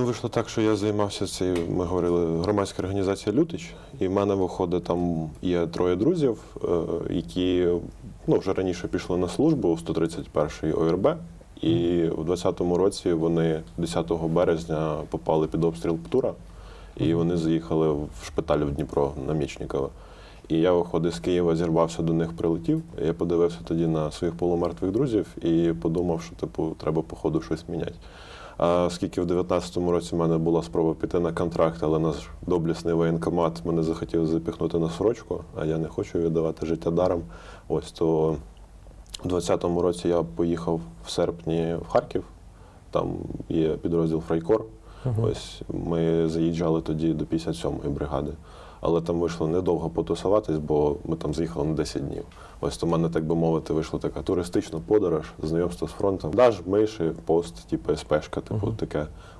Ну, вийшло так, що я займався цією, ми говорили, громадська організація Лютич, і в мене виходить, там є троє друзів, е, які ну, вже раніше пішли на службу у 131-й ОРБ. І у 20-му році вони 10 березня попали під обстріл Птура, і вони заїхали в шпиталь в Дніпро на Мічникова. І я виходив з Києва, зірвався до них, прилетів. Я подивився тоді на своїх полумертвих друзів і подумав, що типу треба по ходу щось міняти. А оскільки в 19-му році в мене була спроба піти на контракт, але наш доблісний воєнкомат мене захотів запіхнути на сорочку, а я не хочу віддавати життя даром. Ось то у 20-му році я поїхав в серпні в Харків. Там є підрозділ Фрайкор. Ось ми заїжджали тоді до 57-ї бригади. Але там вийшло недовго потусуватись, бо ми там заїхали на 10 днів. Ось то в мене, так би мовити, вийшла така туристична подорож, знайомство з фронтом. Даж, миші, пост, типу СПшка, типу таке.